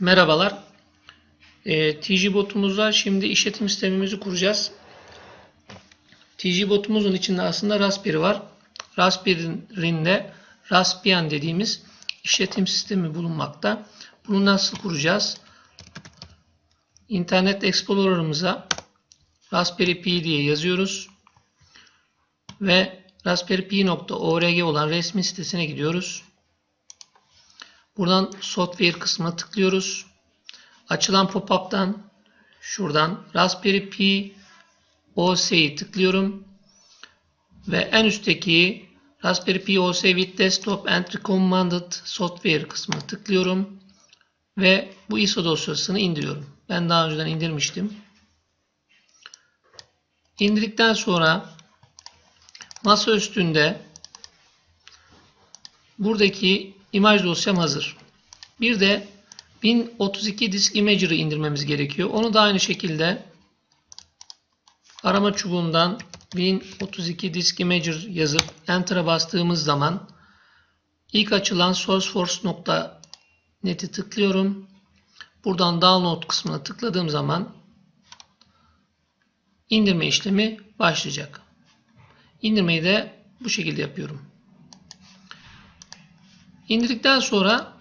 Merhabalar. E, TG botumuzda şimdi işletim sistemimizi kuracağız. TG botumuzun içinde aslında Raspberry var. Raspberry'nin de Raspbian dediğimiz işletim sistemi bulunmakta. Bunu nasıl kuracağız? İnternet Explorer'ımıza Raspberry Pi diye yazıyoruz. Ve raspberrypi.org olan resmi sitesine gidiyoruz. Buradan software kısmına tıklıyoruz. Açılan pop-up'tan şuradan Raspberry Pi OS'yi tıklıyorum. Ve en üstteki Raspberry Pi OS with Desktop and Recommended Software kısmına tıklıyorum. Ve bu ISO dosyasını indiriyorum. Ben daha önceden indirmiştim. İndirdikten sonra masa üstünde buradaki imaj dosyam hazır. Bir de 1032 disk imager'ı indirmemiz gerekiyor. Onu da aynı şekilde arama çubuğundan 1032 disk imager yazıp enter'a bastığımız zaman ilk açılan sourceforce.net'i tıklıyorum. Buradan download kısmına tıkladığım zaman indirme işlemi başlayacak. İndirmeyi de bu şekilde yapıyorum. İndirdikten sonra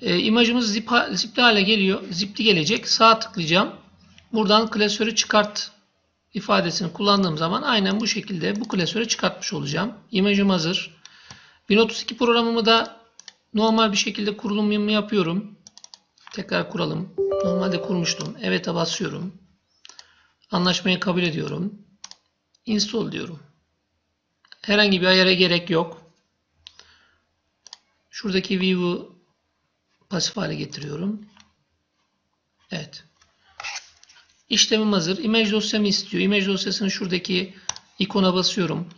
e, imajımız zip, zipli hale geliyor. Zipli gelecek. Sağ tıklayacağım. Buradan klasörü çıkart ifadesini kullandığım zaman aynen bu şekilde bu klasörü çıkartmış olacağım. İmajım hazır. 1032 programımı da normal bir şekilde kurulumu yapıyorum. Tekrar kuralım. Normalde kurmuştum. Evet'e basıyorum. Anlaşmayı kabul ediyorum. Install diyorum. Herhangi bir ayara gerek yok. Şuradaki view'u pasif hale getiriyorum. Evet. İşlemim hazır. Image dosyamı istiyor. Image dosyasını şuradaki ikona basıyorum.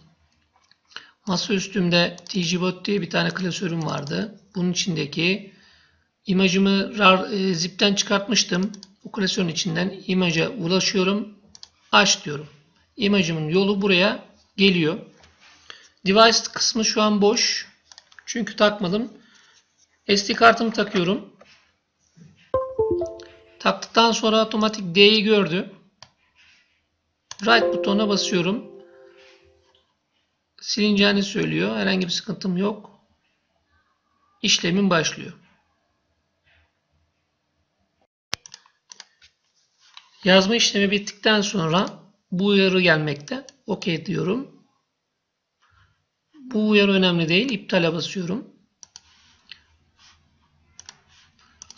Masa üstümde tgbot diye bir tane klasörüm vardı. Bunun içindeki imajımı RAR, e, zipten çıkartmıştım. Bu klasörün içinden imaja ulaşıyorum. Aç diyorum. İmajımın yolu buraya geliyor. Device kısmı şu an boş. Çünkü takmadım. SD kartımı takıyorum. Taktıktan sonra otomatik D'yi gördü. Right butonuna basıyorum. Silineceğini söylüyor. Herhangi bir sıkıntım yok. İşlemim başlıyor. Yazma işlemi bittikten sonra bu uyarı gelmekte. OK diyorum. Bu uyarı önemli değil. İptale basıyorum.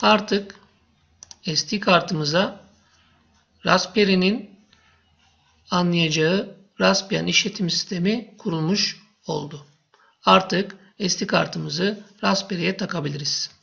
Artık SD kartımıza Raspberry'nin anlayacağı Raspbian işletim sistemi kurulmuş oldu. Artık SD kartımızı Raspberry'e takabiliriz.